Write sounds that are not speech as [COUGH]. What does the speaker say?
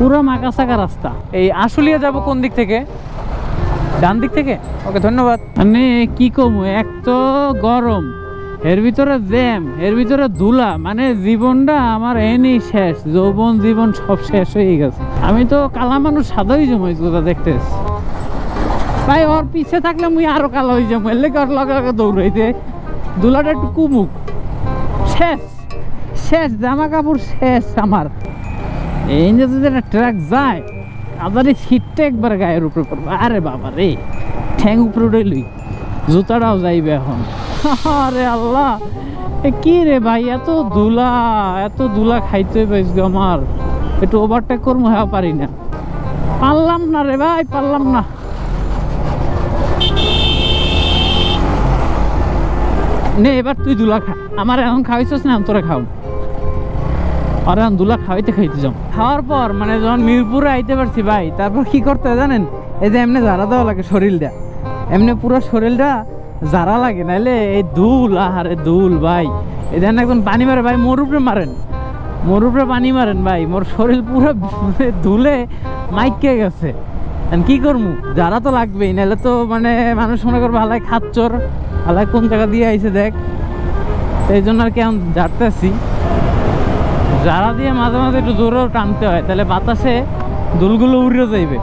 পুরো মাকাসাকা রাস্তা। এই আশুলিয়া যাব কোন দিক থেকে? ডান দিক থেকে? ওকে, ধন্যবাদ। মানে কি কম, এক তো গরম, এর ভিতরে জ্যাম, এর ভিতরে ধুলা মানে জীবনটা আমার এনি শেষ, যৌবন জীবন সব শেষ হয়ে গেছে। আমি তো কালা মানুষ সাদাই জমাই কথা দেখতে। ভাই, ওর পিছে থাকলে মুই আরও কালো হয়ে যাব এলে ওর লগে লগে দৌড়াইতে দুলাটা একটু কুমুক। শেষ শেষ, জামা কাপড় শেষ আমার। এই যে যদি একটা ট্রাক যায় আদারি সিটটা একবার গায়ের উপরে পড়বে আরে বাবা রে, ঠ্যাং উপরে উঠে লই জুতাটাও যাইবে এখন। আরে আল্লাহ কি রে ভাই, এত ধুলা এত ধুলা খাইতে পাইস আমার। একটু ওভারটেক করব হ্যাঁ পারি না। পারলাম না রে ভাই, পারলাম না। নে, এবার তুই দুলা খা। আমার এখন খাওয়াইছিস না, তোরা খাও। আর দুলা খাওয়াইতে খাইতে যাও খাওয়ার পর মানে যখন মিরপুরে আইতে পারছি ভাই, তারপর কি করতে জানেন? এই যে এমনি জারা দেওয়া লাগে শরীরটা। এমনি পুরো শরীরটা জারা লাগে, নাইলে এই দুল, আহারে দুল ভাই। এই দেখেন একজন পানি মারে, ভাই, মোর উপরে মারেন। মোর উপরে পানি মারেন ভাই, মোর শরীর পুরো [LAUGHS] ধুলে মাইকে গেছে। কি করব যারা তো লাগবেই নাহলে তো মানে মানুষ মনে করবে হালাই খাচ্চর হালাই কোন জায়গা দিয়ে আইছে দেখ। এই জন্য আর কি আমি ঝাড়তেছি যারা দিয়ে মাঝে মাঝে একটু জোরেও টানতে হয় তাহলে বাতাসে দুলগুলো উড়ে যাইবে।